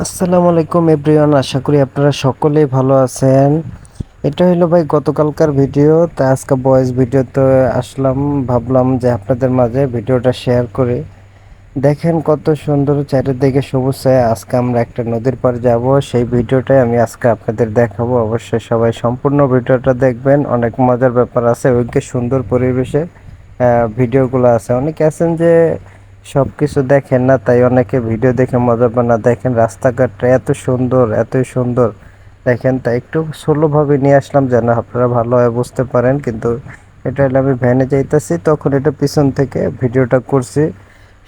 আসসালামু আলাইকুম এভরিওয়ান, আশা করি আপনারা সকলেই ভালো আছেন। এটা হলো ভাই গতকালকার ভিডিও, তা আজকে ভয়েস ভিডিওতে আসলাম, ভাবলাম যে আপনাদের মাঝে ভিডিওটা শেয়ার করে। দেখেন কত সুন্দর চারিদিকে সবুজ ছায়া, আজকে আমরা একটা নদীর পার যাব, সেই ভিডিওটাই আমি আজকে আপনাদের দেখাবো। অবশ্যই সবাই সম্পূর্ণ ভিডিওটা দেখবেন, অনেক মজার ব্যাপার আছে ওইকে সুন্দর পরিবেশে ভিডিওগুলো আছে। অনেকে আছেন যে সব কিছু দেখেন না, তাই অনেকে ভিডিও দেখে মজা পান না। দেখেন রাস্তাঘাটটা এত সুন্দর, এতই সুন্দর। দেখেন, তাই একটু স্লোভাবে নিয়ে আসলাম যেন আপনারা ভালোভাবে বুঝতে পারেন। কিন্তু এটা হলে আমি ভ্যানে যাইতেছি, তখন এটা পিছন থেকে ভিডিওটা করছি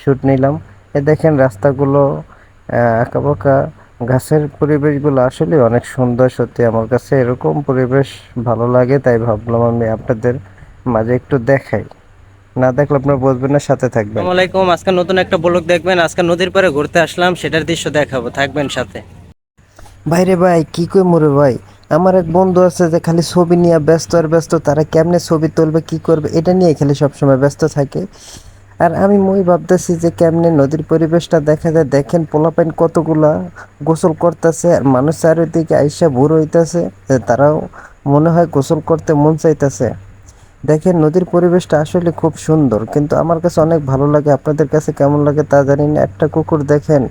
শ্যুট নিলাম। এ দেখেন রাস্তাগুলো আঁকা বাঁকা গাছের পরিবেশগুলো আসলে অনেক সুন্দর সত্যি। আমার কাছে এরকম পরিবেশ ভালো লাগে, তাই ভাবলাম আমি আপনাদের মাঝে একটু দেখাই। না দেখলে আপনারা বুঝবেন না সাথে থাকবেন। আসসালামু আলাইকুম। আজকে নতুন একটা ব্লগ দেখবেন। আজকে নদীর পাড়ে ঘুরতে আসলাম সেটার দৃশ্য দেখাবো। থাকবেন সাথে। ভাইরে ভাই কি কই মোরে ভাই? আমার এক বন্ধু আছে যে খালি ছবি নিয়ে ব্যস্ত আর ব্যস্ত তারা কেমনে ছবি তুলবে কি করবে এটা নিয়ে খালি সবসময় ব্যস্ত থাকে। আর আমি মই ভাবতেছি যে কেমনে নদীর পরিবেশটা দেখা যায়। দেখেন পোলাপাইন কতগুলা গোসল করতেছে আর মানুষ চারিদিকে আইসা ভোর হইতাছে যে তারাও মনে হয় গোসল করতে মন চাইতেছে। দেখেন, নদীর পরিবেশটা আসলে খুব সুন্দর, কিন্তু আমার কাছে অনেক ভালো লাগে। আপনাদের কাছে কেমন লাগে তা জানি না। একটা কুকুর দেখেন,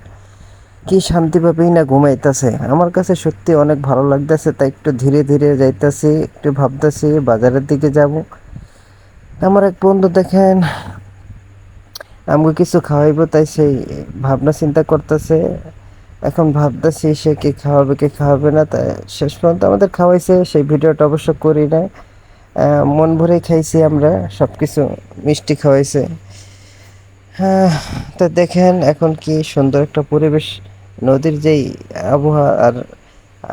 কি শান্তিভাবেই না ঘুমাইতেছে। আমার কাছে সত্যি অনেক ভালো লাগতেছে, তাই একটু ধীরে ধীরে যাইতাছি, একটু ভাবতেছি, বাজারের দিকে যাব। আমার এক বন্ধু দেখেন, আমাকে কিছু খাওয়াইবো? তাই সেই ভাবনা চিন্তা করতেছে। এখন ভাবতেছি সে কি খাওয়াবে কি খাওয়াবে না। তাই শেষ পর্যন্ত আমাদের খাওয়াইছে, সেই ভিডিওটা অবশ্য করি না মন ভরে খাইছি আমরা সব কিছু মিষ্টি খাওয়াইছে। হ্যাঁ তো দেখেন এখন কি সুন্দর একটা পরিবেশ, নদীর যেই আবহাওয়া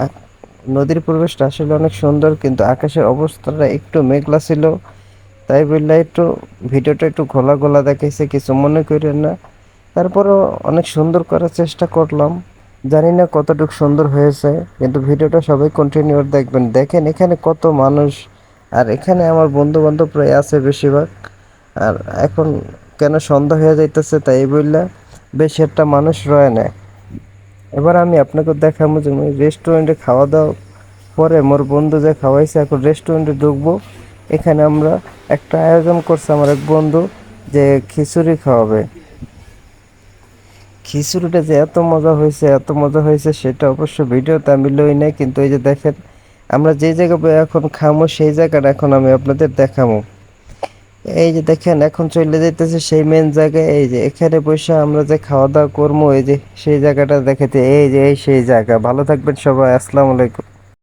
আর নদীর পরিবেশটা আসলে অনেক সুন্দর, কিন্তু আকাশের অবস্থাটা একটু মেঘলা ছিল, তাই বললে একটু ভিডিওটা একটু ঘোলা ঘোলা দেখাইছে, কিছু মনে করেন না। তারপরও অনেক সুন্দর করার চেষ্টা করলাম, জানি না কতটুকু সুন্দর হয়েছে, কিন্তু ভিডিওটা সবাই কন্টিনিউ দেখবেন। দেখেন এখানে কত মানুষ আর এখানে আমার বন্ধু বান্ধব প্রায় আছে বেশিরভাগ। আর এখন কেন সন্ধ্যা হয়ে যাইতেছে তাই বললে বেশ একটা মানুষ রয়ে নেয়। এবার আমি আপনাকে দেখাবো যে আমি রেস্টুরেন্টে খাওয়া দাওয়া পরে মোর বন্ধু যে খাওয়াইছে, এখন রেস্টুরেন্টে ঢুকবো। এখানে আমরা একটা আয়োজন করছে আমার এক বন্ধু যে খিচুড়ি খাওয়াবে। খিচুড়িটা যে এত মজা হয়েছে, এত মজা হয়েছে সেটা অবশ্য ভিডিওতে আমি লই নাই, কিন্তু এই যে দেখেন আমরা যে জায়গা এখন খামো, সেই জায়গাটা এখন আমি আপনাদের দেখাবো এই যে দেখেন, এখন চলে যেতেছে সেই মেন জায়গায়। এই যে এখানে বসে আমরা যে খাওয়া দাওয়া করব এই যে সেই জায়গাটা দেখাতে এই যে এই সেই জায়গা। ভালো থাকবেন সবাই, আসসালামু আলাইকুম।